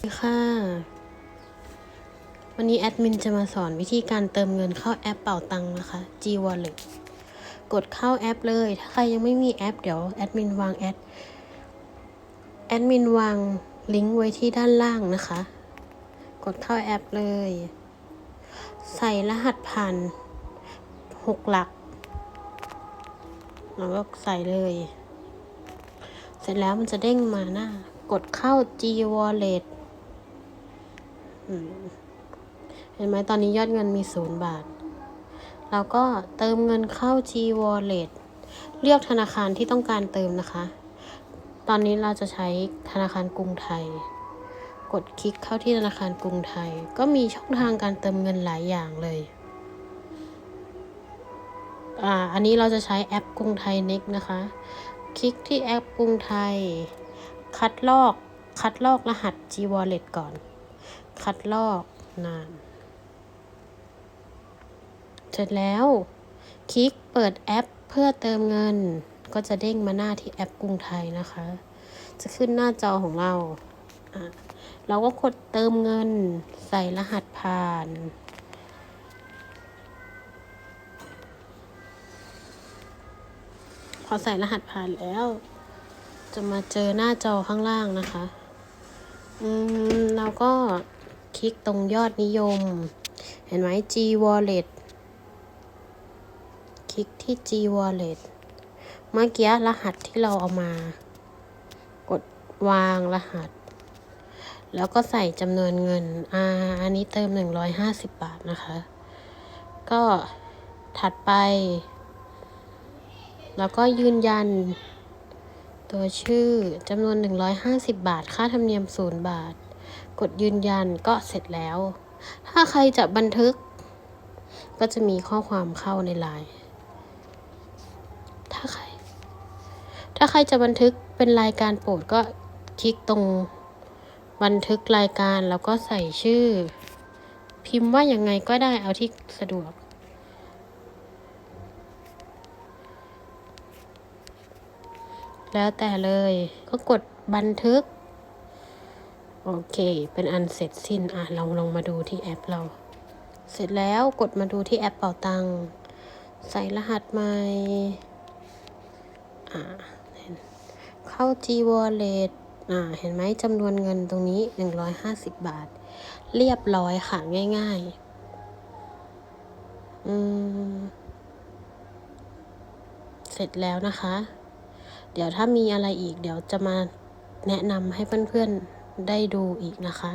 ค่ะ วันนี้แอดมินจะมาสอนวิธีการเติมเงินเข้าแอปเป่าตังนะคะ G Wallet กดเข้าแอปเลย ถ้าใครยังไม่มีแอปเดี๋ยวแอดมินวางแอด แอดมินวางลิงก์ไว้ที่ด้านล่างนะคะ กดเข้าแอปเลย ใส่รหัสผ่านหกหลัก แล้วก็ใส่เลย เสร็จแล้วมันจะเด้งมาหน้ากดเข้า G Wallet เห็นไหมตอนนี้ยอดเงินมีศูนย์บาท เราก็เติมเงินเข้า G Wallet เลือกธนาคารที่ต้องการเติมนะคะ ตอนนี้เราจะใช้ธนาคารกรุงไทย กดคลิกเข้าที่ธนาคารกรุงไทย ก็มีช่องทางการเติมเงินหลายอย่างเลย อ่า อันนี้เราจะใช้แอปกรุงไทย Next นะคะ คลิกที่แอปกรุงไทย คัดลอก คัดลอกรหัส G Wallet ก่อน คัดลอกนาน เสร็จแล้ว คลิกเปิดแอปเพื่อเติมเงิน ก็จะเด้งมาหน้าที่แอปกรุงไทยนะคะ จะขึ้นหน้าจอของเราเราก็กดเติมเงินใส่รหัสผ่าน พอใส่รหัสผ่านแล้ว จะมาเจอหน้าจอข้างล่างนะคะ อืมเราก็ คลิกตรงยอดนิยม เห็นไหม G Wallet คลิกที่ G Wallet เมื่อกี้รหัสที่เราเอามา กดวางรหัส แล้วก็ใส่จำนวนเงิน อ่า อันนี้เติม 150 บาทนะคะ ก็ถัดไป แล้วก็ยืนยันตัวชื่อจำนวน 150 บาท ค่าธรรมเนียม 0 บาท กดยืนยันก็เสร็จแล้ว ถ้าใครจะบันทึก ก็จะมีข้อความเข้าในไลน์ถ้าใคร ถ้าใครจะบันทึกเป็นรายการโปรดก็คลิกตรงบันทึกรายการแล้วก็ใส่ชื่อ พิมพ์ว่ายังไงก็ได้เอาที่สะดวก แล้วแต่เลยก็กดบันทึก โอเค เป็นอันเสร็จสิ้น อะ เราลองมาดูที่แอปเรา เสร็จแล้วกดมาดูที่แอปเป่าตัง ใส่รหัสใหม่ อ่าเห็นเข้า G Wallet อ่า เห็นไหมจำนวนเงินตรงนี้ 150 บาท เรียบร้อยค่ะ ง่าย ๆ อืม เสร็จแล้วนะคะ เดี๋ยวถ้ามีอะไรอีกเดี๋ยวจะมาแนะนำให้เพื่อน ๆ ได้ดูอีกนะคะ